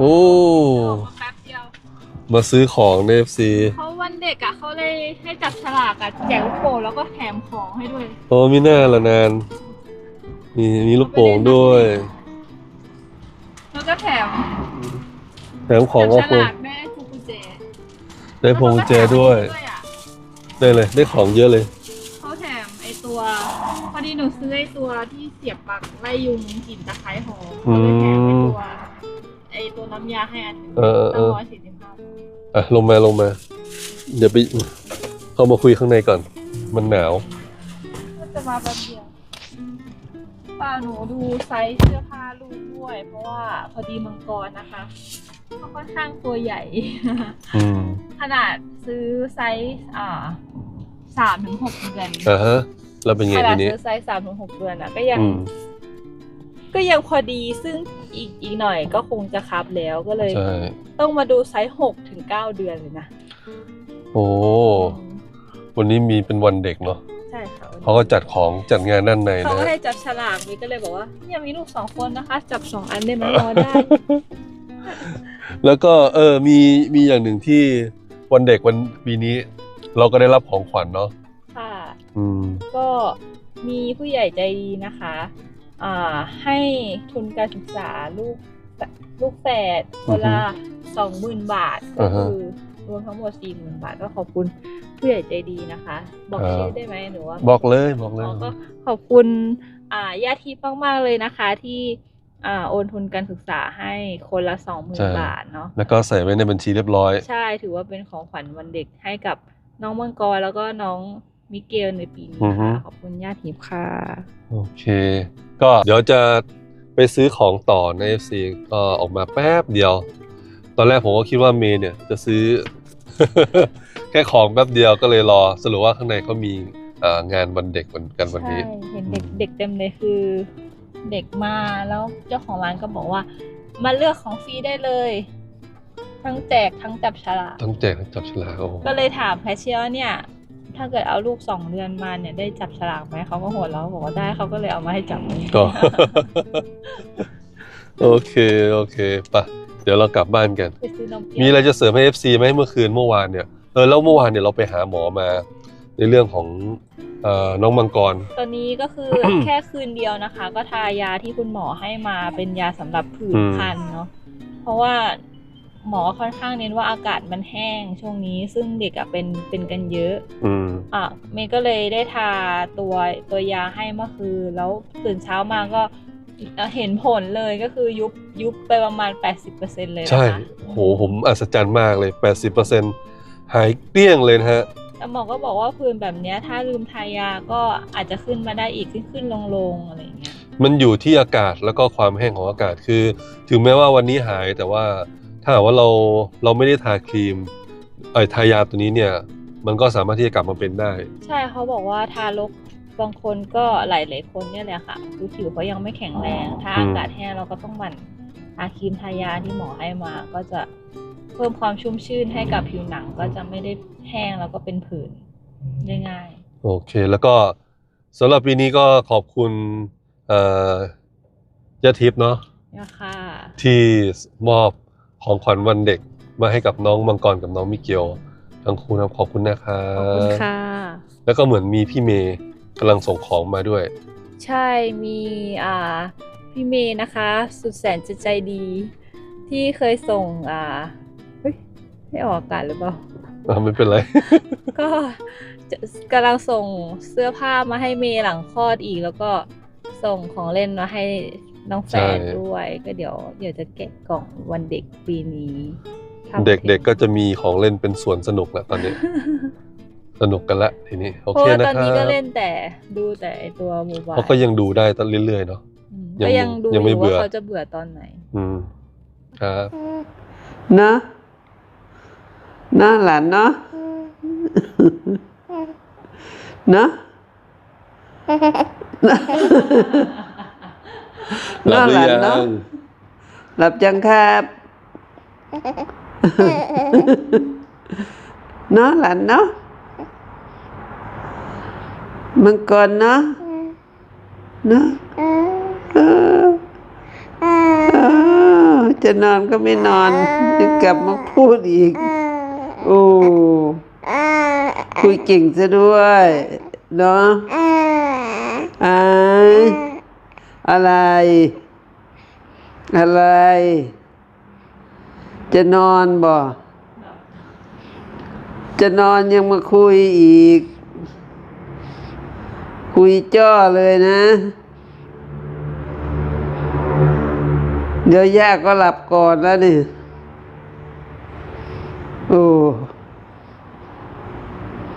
โอ้ออกมาแป๊บเดียวมาซื้อของใน FC เขาวันเด็กอะเขาเลยให้จับฉลากอะแจกลูกโป่งแล้วก็แถมของให้ด้วยโอ้มีหน้าละนานมีมีลูกโป่งด้วย แล้วก็แถมแถมของจัก็บฉคงลากได้พวงกุญแจได้พวงกุญแจด้วย แล้วเขาก็แถมอันนี้อะได้เลย ได้ของเยอะเลย เขาแถมไอตัวพอดีหนูซื้อไอตัวที่เสียบปลั๊กไล่ยุงกลิ่นตะไคร้หอมเขาเลยแถมไอตัวไอ ตัวน้ำยาให้อันหนึงเออเออเอตั้งอ ร้อยสี่สิบห้าบาทอะลงมาลงมา เดี๋ยวไปเข้ามาคุยข้างในก่อน มันหนาว ก็จะมาแป๊บเดียวป้าหนูดูไซส์เสื้อผ้าลูกด้วย เพราะว่าพอดีมังกรนะคะเขาค่อนข้างตัวใหญ่ อืมขนาดซื้อไซส์อ่าสามถึงหกเดือนอ่าฮะ แล้วเป็นไงขนาทีดนี้ ซื้อไซส์สามถึงหกเดือนอะก็ยัง อืม ก็ยังพอดีซึ่ง อีกอีกหน่อยก็คงจะคับแล้วก็เลย ใช่ต้องมาดูไซส์หกถึงเก้าเดือนเลยนะโอ้วันนี้มีเป็นวันเด็กเนาะใช่ค่ะเขาก็จัดของจัดงานด้านในเขานะก็ฮะ ให้จับฉลากมีก็เลยบอกว่าเนี่ยมีลูกสองคนนะคะ จับสองอันได้ไหมรอได้ แล้วก็เออมีมีอย่างหนึ่งที่วันเด็กวันปีนี้ เราก็ได้รับของขวัญเนาะค่ะ อืม ก็มีผู้ใหญ่ใจดีนะคะอ่า ให้ทุนการศึกษาลูกลูกแฝดคนละสองหมื่นบาทก็อ่าฮะคือรวมทั้งหมดสี่หมื่นบาทก็ขอบคุณผู้ใหญ่ใจดีนะคะ บอกครับชื่อได้ไหมหรือว่า บอกเลยบอกเลยอ๋อก็ขอบคุณอ่าญาติทิพย์มากๆเลยนะคะ ที่อ่าโอนทุนการศึกษาให้คนละสองหมื่ใช่นบาทเนาะแล้วก็ใส่ไว้ในบัญชีเรียบร้อย ใช่ถือว่าเป็นของขวัญวันเด็กให้กับน้องมังกรแล้วก็น้อง มิเกลในปีนี้อือฮึ ค่ะขอบคุณญาติทิพย์ค่ะ โอเค ก็เดี๋ยวจะไปซื้อของต่อใน FC ก็ออกมาแป๊บเดียว ตอนแรกผมก็คิดว่าเมย์เนี่ยจะซื้อ แค่ของแป๊บเดียวก็เลยรอ สรุปว่าข้างในเขามีเอ่องานวันเด็กวันกันวันใช่นี้เห็นเด็กอืม เด็กเต็มเลยคือ เด็กมาแล้วเจ้าของร้านก็บอกว่า มาเลือกของฟรีได้เลย ทั้งแจกทั้งจับฉลากต้องแจกทั้งจับฉลากโอ้โห ก็เลยถามแคชเชียร์ว่าเนี่ย ถ้าเกิดเอาลูกสองเดือนมาเนี่ยได้จับฉลากไหมเขาก็หัวเราะบอกว่าได้เขาก็เลยเอามาให้จับก็โอเคโอเคไปะเดี๋ยวเรากลับบ้านกัน ไปซื้อนมเปรี้ยวมีอะไรจะเสริมให้ FC ไหมเมื่อคืนเมื่อวานเนี่ยเออแล้วเมื่อวานเนี่ยเราไปหาหมอมา ในเรื่องของเอ่อน้องมังกร ตอนนี้ก็คือ แค่คืนเดียวนะคะ ก็ทายาที่คุณหมอให้มาเป็นยาสำหรับผื่นอืมคันเนาะเพราะว่า หมอค่อนข้างเน้นว่าอากาศมันแห้งช่วงนี้ซึ่งเด็กอะเป็นเป็นกันเยอะอืมอะเมย์ก็เลยได้ทาตัวตัวยาให้เมื่อคืนแล้วตื่นเช้ามาก็เห็นผลเลยก็คือยุบยุบไปประมาณ 80%เลยนะคะใช่โหผมอัศจรรย์มากเลย 80%หายเกลี้ยงเลยนะฮะแต่หมอก็บอกว่าผื่นแบบเนี้ยถ้าลืมทายาก็อาจจะขึ้นมาได้อีกขึ้นขึ้นลงลงอะไรอย่างเงี้ยมันอยู่ที่อากาศแล้วก็ความแห้งของอากาศคือ ถึงแม้ว่าวันนี้หายแต่ว่าถ้าหากว่าเราเราไม่ได้ทาครีมเอ่ยทายาตัวนี้เนี่ย มันก็สามารถที่จะกลับมาเป็นได้ ใช่เขาบอกว่าทารกบางคนก็หลายๆคนเนี่ยแหละค่ะคือผิวเขายังไม่แข็งแรง ถ้าอืมอากาศแห้งเราก็ต้องหมั่นทาครีมทายาที่หมอให้มา ก็จะเพิ่มความชุ่มชื่นให้กับผิวหนังก็จะไม่ได้แห้งแล้วก็เป็นผื่นได้ง่ายโอเค แล้วก็สำหรับปีนี้ก็ขอบคุณเอ่อยาทิพย์เนาะเนี่ยค่ะที่มอบ ของขวัญวันเด็กมาให้กับน้องมังกรกับน้องมิเกลทั้งคู่นะขอบคุณนะครัขอบคุณบค่ะ แล้วก็เหมือนมีพี่เมย์กำลังส่งของมาด้วย ใช่มีอ่าพี่เมย์นะคะ สุดแสนจะใจดี ที่เคยส่งอ่าเฮ้ยไม่ออกอากาศหรือเปล่าอ่าไม่เป็นไร ก็จะกำลังส่งเสื้อผ้ามาให้เมย์หลังคลอดอีก แล้วก็ส่งของเล่นมาให้ น้องแฟนใช่ด้วย ก็เดี๋ยวเดี๋ยวจะแกะกล่องวันเด็กปีนี้ทำเด็กๆก็จะมีของเล่นเป็นสวนสนุกแล้วตอนนี้ สนุกกันละทีนี้โอเพราะเคว่านะตอนครันี้ก็บเล่นแต่ดูแต่ไอ้ตัวโมบายเขาก็ยังดูได้ตอนเรื่อยๆเนาะอืมยังก็ยังดูยังไม่อยู่เบื่อว่าเขาจะเบื่อตอนไหน อืมครับเนอะเนอะหลานเนอะเนอะหลับหรือหลานยัเนอะงหลับจังครับเนอะหลานเนอะมังกรเนอะเนอะเออเออจะนอนก็ไม่นอนจะกลับมาพูดอีก โอ้คุยเก่งซะด้วย เนาะอาย อะไร อะไร จะนอนบ่จะนอนยังมาคุยอีก คุยจ้อเลยนะ เดี๋ยวย่าก็หลับก่อนแล้วนี่โอ้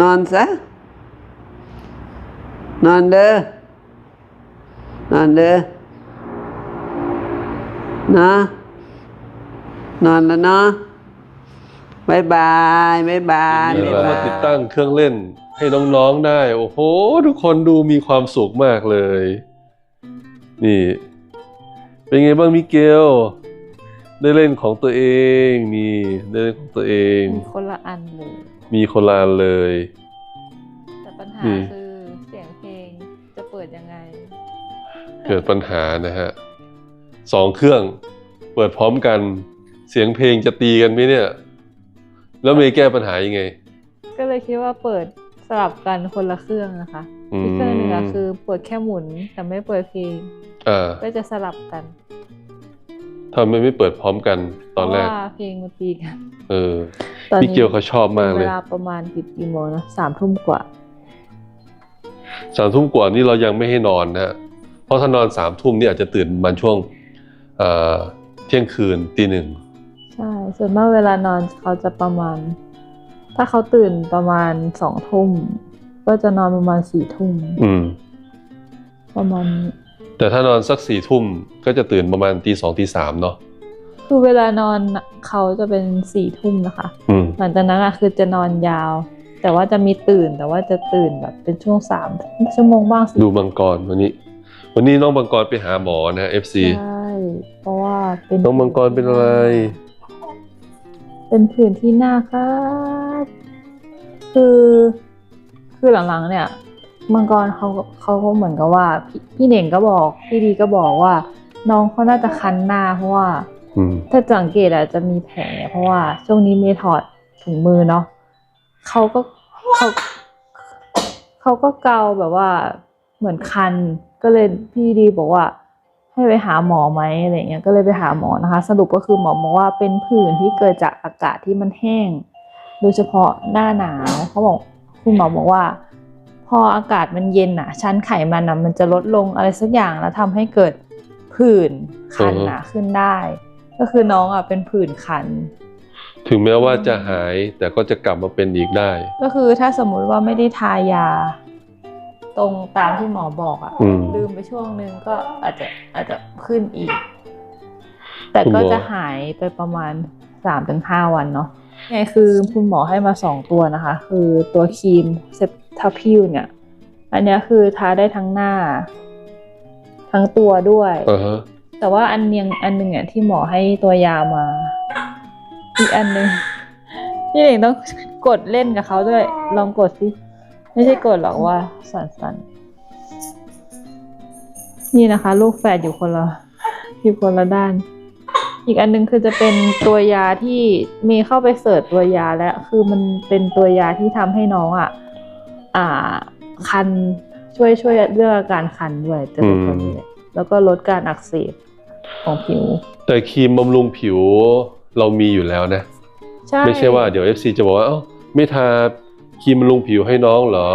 นอนซะ นอนเด้อ นอนเด้อนะ นอนแล้วเนาะบายบายบายบายเดี๋ยวบ๊ายเราบาย มาติดตั้งเครื่องเล่นให้น้องๆได้ โอ้โห ทุกคนดูมีความสุขมากเลย นี่ เป็นไงบ้างมิเกล ได้เล่นของตัวเองนี่ได้เล่นของตัวเอง มีคนละอันเลย มีคนลานเลย แต่ปัญหาอืมคือ เกิดปัญหานะฮะสองเครื่องเปิดพร้อมกันเสียงเพลงจะตีกันไหมเนี่ย แล้วเมย์แก้ปัญหายังไง ก็เลยคิดว่าเปิดสลับกันคนละเครื่องนะคะอืมอีกเครื่องหนึ่งอะคือเปิดแค่หมุนแต่ไม่เปิดเพลงอ่าก็จะสลับกันทำไมไม่เปิดพร้อมกันตอนแรกเพราะว่าเพลงมันตีกัน เออตอนมินี้เกลเขาชอบมากเลเวยลาประมาณกี่กี่โมงนะสามทุ่มกว่าสามทุ่มกว่านี่เรายังไม่ให้นอนนะฮะ เพราะถ้านอนสามทุ่มนี่อาจจะตื่นประมันช่วงเอ่อเที่ยงคืนตีหนึ่งใช่ส่วนมากเวลานอนเขาจะประมาณ ถ้าเขาตื่นประมาณสองทุ่มก็จะนอนประมาณสี่ทุ่มอืมประมาณนี้แต่ถ้านอนสักสี่ทุ่มก็จะตื่นประมาณตีสองตีสามเนาะคือเวลานอนเขาจะเป็นสี่ทุ่มนะคะอืมหลังจากนั้นอะคือจะนอนยาว แต่ว่าจะมีตื่นแต่ว่าจะตื่นแบบเป็นช่วงสามชั่วโมงบ้างสิดูมังกรวันนี้ วันนี้น้องมังกรไปหาหมอนะ FC ใช่เพราะว่าเป็นน้องมังกรเป็นอะไร เป็นผื่นที่หน้าครับ คือคือหลังๆเนี่ยมังกรเขาเขาก็เหมือนกับว่าพี่พี่เน่งก็บอกพี่ดีก็บอกว่า น้องเขาน่าจะคันหน้าเพราะว่าอืมถ้าสังเกตอะจะมีแผลเพราะว่าช่วงนี้เมย์ถอดถุงมือเนาะเขาก็เขาเขาก็เกาแบบว่าเหมือนคัน ก็เลยพี่ดีบอกว่า ให้ไปหาหมอไหมอะไรเงี้ยก็เลยไปหาหมอนะคะ สรุปก็คือหมอบอกว่าเป็นผื่นที่เกิดจากอากาศที่มันแห้ง โดยเฉพาะหน้าหนาวเขาบอกคุณหมอบอกว่า พออากาศมันเย็นอะ ชั้นไขมันอะมันจะลดลงอะไรสักอย่างแล้วทำให้เกิดผื่นคันหนาขึ้นได้ ก็คือน้องอะเป็นผื่นคันถึงแม้ว่าจะหายแต่ก็จะกลับมาเป็นอีกได้ ก็คือถ้าสมมุติว่าไม่ได้ทายา ตรงตามที่หมอบอกอะ อืม ลืมไปช่วงนึงก็อาจจะอาจจะขึ้นอีก แต่ก็จะหายไปประมาณสามถึงห้าวันเนาะไงคือคุณหมอให้มาสองตัวนะคะ คือตัวครีมเซปทาพิวเนี่ย อันเนี้ยคือทาได้ทั้งหน้า ทั้งตัวด้วยอ่าฮะแต่ว่าอันยังอันหนึ่งอะที่หมอให้ตัวยามา อีกอันหนึ่งพี่เองต้องกดเล่นกับเขาด้วย ลองกดสิ ไม่ใช่กดหรอกว่าสั่นๆนี่นะคะ ลูกแฝดอยู่คนละอยู่คนละด้าน อีกอันหนึงคือจะเป็นตัวยาที่เมย์เข้าไปเสิร์ชตัวยาแล้ว คือมันเป็นตัวยาที่ทำให้น้องอะ อ่า คันช่วยช่วยเรื่องอาการคันด้วยจะเป็นตัวนี้เลยแล้วก็ลดการอักเสบของผิว แต่ครีมบำรุงผิวเรามีอยู่แล้วนะใช่ไม่ใช่ว่าเดี๋ยว FC จะบอกว่าเอ้าไม่ทา ครีมบำรุงผิวให้น้องเหรอ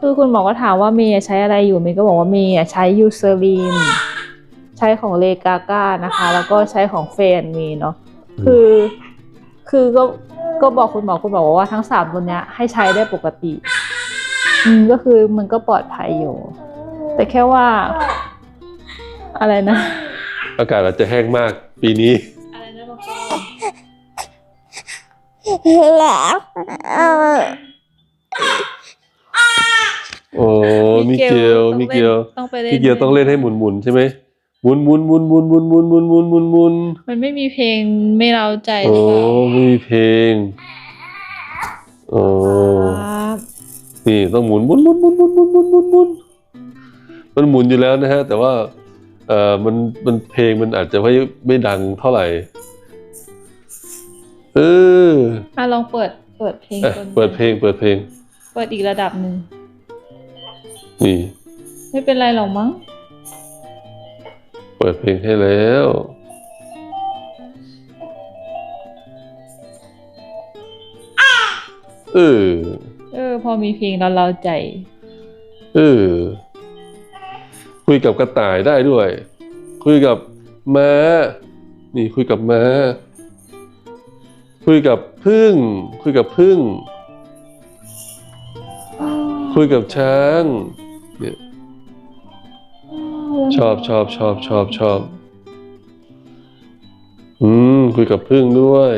คือคุณหมอก็ถามว่าเมย์ใช้อะไรอยู่เมย์ก็บอกว่าเมย์ใช้ยูเซอรีนใช้ของเลกาก้านะคะ แล้วก็ใช้ของเฟนเมย์เนาะอืมคือคือก็ก็บอกคุณหมอคุณหมอบอกว่าทั้งสามตัวเนี้ยให้ใช้ได้ปกติ อืมก็คือมันก็ปลอดภัยอยู่ แต่แค่ว่า อะไรนะ อากาศอาจจะแห้งมากปีนี้ อะไรนะบอกก็ โอ้มิเกลมิเกลต้องไปเล่นมิเกลต้องเล่นให้หมุนหมุนๆใช่ไหมหมุนหมุนหมุนหมุนหมุนหมุนหมุนหมุนหมุนหมุนมันไม่มีเพลงไม่เราใจหโอ้รือเปล่าไม่มีเพลงโอ้ครับนี่ต้องหมุนหมุนหมุนหมุนหมุนหมุนหมุนหมุนหมุนมันหมุนอยู่แล้วนะฮะ แต่ว่าเอ่อมันมันเพลงมันอาจจะไม่ไม่ดังเท่าไหร่เอออะลองเปิดเปิดเพลงเอ๊ะก่อนเปิดเพลงเปิดเพลง เปิดอีกระดับหนึ่ง นี่ ไม่เป็นไรหรอกมั้ง เปิดเพลงให้แล้ว เออ เออ พอมีเพลงเราเราใจ เออ คุยกับกระต่ายได้ด้วย คุยกับม้า นี่คุยกับม้า คุยกับพึ่ง คุยกับพึ่ง คุยกับช้าง เนี่ยชอบชอบชอบชอบชอบ อืม คุยกับพึ่งด้วย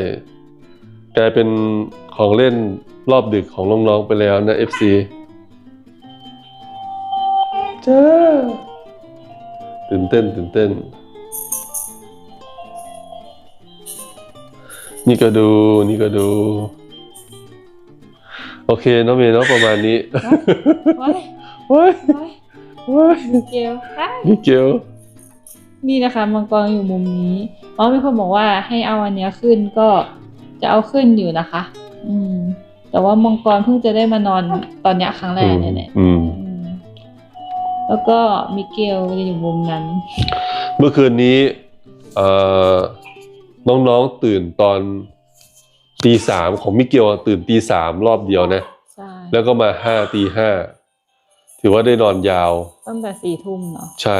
กลายเป็นของเล่นรอบดึกของน้องๆไปแล้วนะ FC จ้าตื่นเต้นตื่นเต้น นี่ก็ดู นี่ก็ดู โอเคน้องเมย์เนาะประมาณนี้ ว้ายเว้ยว้ายเว้ยเกลอ้ายนี่เกลนี่นะคะมังกรอยู่มุมนี้อ๋อมีคนบอกว่าให้เอาอันเนี้ยขึ้นก็จะเอาขึ้นอยู่นะคะ อืม แต่ว่ามังกรเพิ่งจะได้มานอนตอนเนี้ยครั้งแรกเนี่ยแหละอืมอืมแล้วก็มิเกลจะอยู่มุมนั้น เมื่อคืนนี้ เอ่อน้องๆตื่นตอนตีสามของมิเกลตื่นตีสามรอบเดียวนะใช่แล้วก็มาห้าตีห้า ถือว่าได้นอนยาว ตั้งแต่สี่ทุ่มเนาะใช่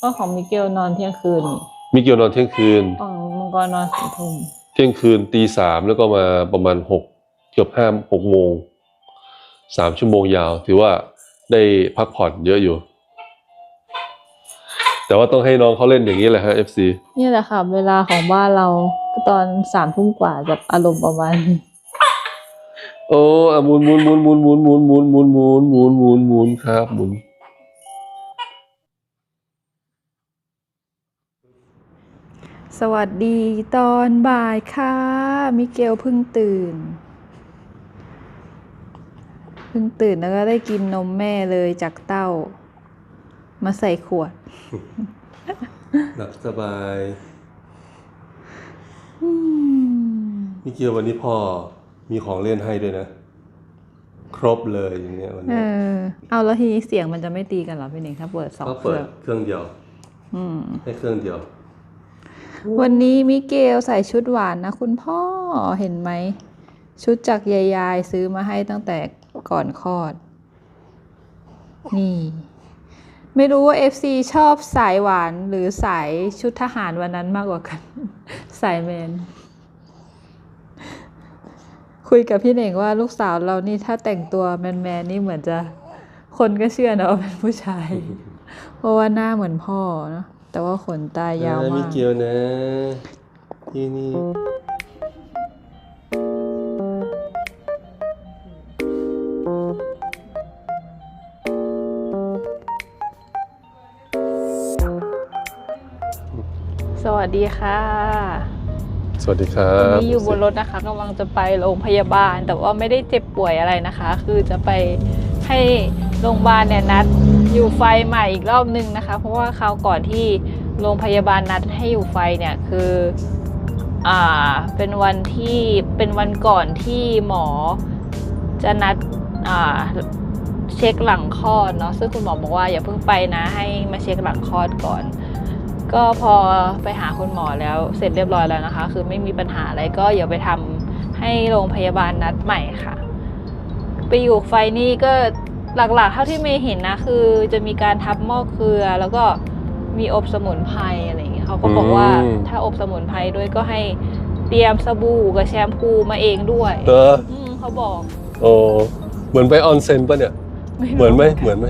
ก็ของมิเกลนอนเที่ยงคืนนี่มิเกลนอนเที่ยงคืนของมังกรนอนสี่ทุ่มเที่ยงคืนตีสามแล้วก็มาประมาณหกเกือบห้าหกโมงสามชั่วโมงยาว ถือว่าได้พักผ่อนเยอะอยู่ แต่ว่าต้องให้น้องเขาเล่นอย่างนี้แหละฮะ FC นี่แหละค่ะ เวลาของบ้านเราก็ตอนสามทุ่มกว่าจะอารมณ์ประมาณนี้ โอ้อะหมุนหมุนหมุนหมุนหมุนหมุนหมุนหมุนหมุนหมุนหมุนหมุนครับหมุนสวัสดีตอนบ่ายค่ะ มิเกลเพิ่งตื่น เพิ่งตื่นแล้วก็ได้กินนมแม่เลยจากเต้า มาใส่ขวด หลับสบายอืมมิเกียววันนี้พ่อ มีของเล่นให้ด้วยนะ ครบเลยอย่างเงี้ยวันเอนี้อเอาแล้วทีนี้เสียงมันจะไม่ตีกันเหรอพี่หนิงถ้าเปิดสองก็เคเปิรื่ดองเครื่องเดียว อืม ให้เครื่องเดียว วันนี้มิเกลใส่ชุดหวานนะคุณพ่อเห็นไหม ชุดจากยายายซื้อมาให้ตั้งแต่ก่อนคลอด นี่ ไม่รู้ว่า FC ชอบสายหวานหรือสายชุดทหารวันนั้นมากกว่ากัน สายแมน คุยกับพี่เน่งว่าลูกสาวเรานี่ถ้าแต่งตัวแมนๆนี่เหมือนจะคนก็เชื่อนะว่าเป็นผู้ชาย เพราะว่าหน้าเหมือนพ่อเนาะแต่ว่าขนตายาวมิมากเกียวนะที่นี่สวัสดีค่ะ สวัสดีครัวันบนี้อยู่บนรถนะคะกำลังจะไปโรงพยาบาล แต่ว่าไม่ได้เจ็บป่วยอะไรนะคะ คือจะไปให้โรงพยาบาลเนี่ยนัดอยู่ไฟใหม่อีกรอบนึงนะคะ เพราะว่าคราวก่อนที่โรงพยาบาลนัดให้อยู่ไฟเนี่ยคืออ่าเป็นวันที่เป็นวันก่อนที่หมอจะนัดอ่าเช็คหลังคลอดเนาะซึ่งคุณหมอบอกว่าอย่าเพิ่งไปนะให้มาเช็คหลังคลอดก่อน ก็พอไปหาคุณหมอแล้วเสร็จเรียบร้อยแล้วนะคะ คือไม่มีปัญหาอะไรก็อย่าไปทำให้โรงพยาบาลนัดใหม่ค่ะ ไปอยู่ไฟนี่ก็หลักๆ เท่าที่เมย์เห็นนะ คือจะมีการทับหม้อเกลือ แล้วก็มีอบสมุนไพรอะไรอย่างเงี้ยเขาก็บอกว่าถ้าอบสมุนไพรด้วยก็ให้เตรียมสบู่กับแชมพูมาเองด้วย เอออืมเขาบอก โอ้เหมือนไปออนเซ็นปะเนี่ยรู้เหมือนไหมเหมือนไหม